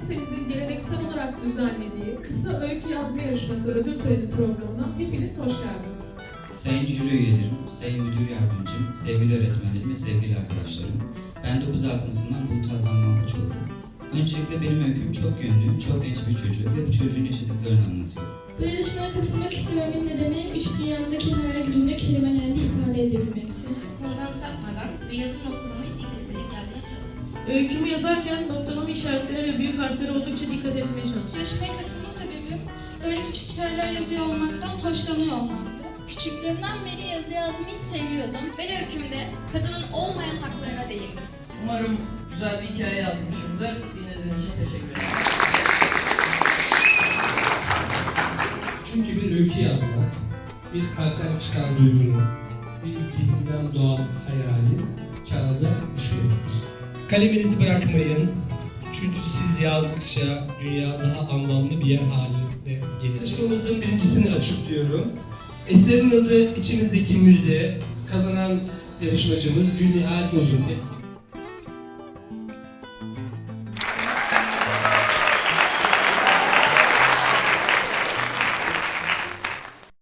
Lisemizin geleneksel olarak düzenlediği kısa öykü yazma yarışması ödül töreni programına hepiniz hoş geldiniz. Sayın jüri üyelerim, sayın müdür yardımcım, sevgili öğretmenlerim ve sevgili arkadaşlarım. Ben 9 A sınıfından Bultazan Malkaçoğlu. Öncelikle benim öyküm çok yönlü, çok genç bir çocuğu ve bu çocuğun yaşadıklarını anlatıyor. Bu yarışmaya katılmak istememin nedeni üç dünyamdaki hayal gücünü kelimelerle ifade edebilmekti. konudan sapmadan ve yazı noktalamaya Öykümü yazarken noktalama işaretlerine ve büyük harflere oldukça dikkat etmeye çalıştım. Yarışmaya katılma sebebim böyle küçük hikayeler yazıyor olmaktan hoşlanıyor olmamdı. Küçüklüğümden beri yazı yazmayı seviyordum. Ben öykümde kadının olmayan haklarına değindim. Umarım güzel bir hikaye yazmışımdır. Dinlediğiniz için teşekkür ederim. Çünkü bir öykü yazmak, bir kalpten çıkan duygunun, bir zihinden doğan hayalin. Kaleminizi bırakmayın. Çünkü siz yazdıkça dünya daha anlamlı bir yer haline gelir. Yarışmamızın birincisini açıklıyorum. Eserin adı içimizdeki müze. Kazanan yarışmacımız Gülnihal Uzun.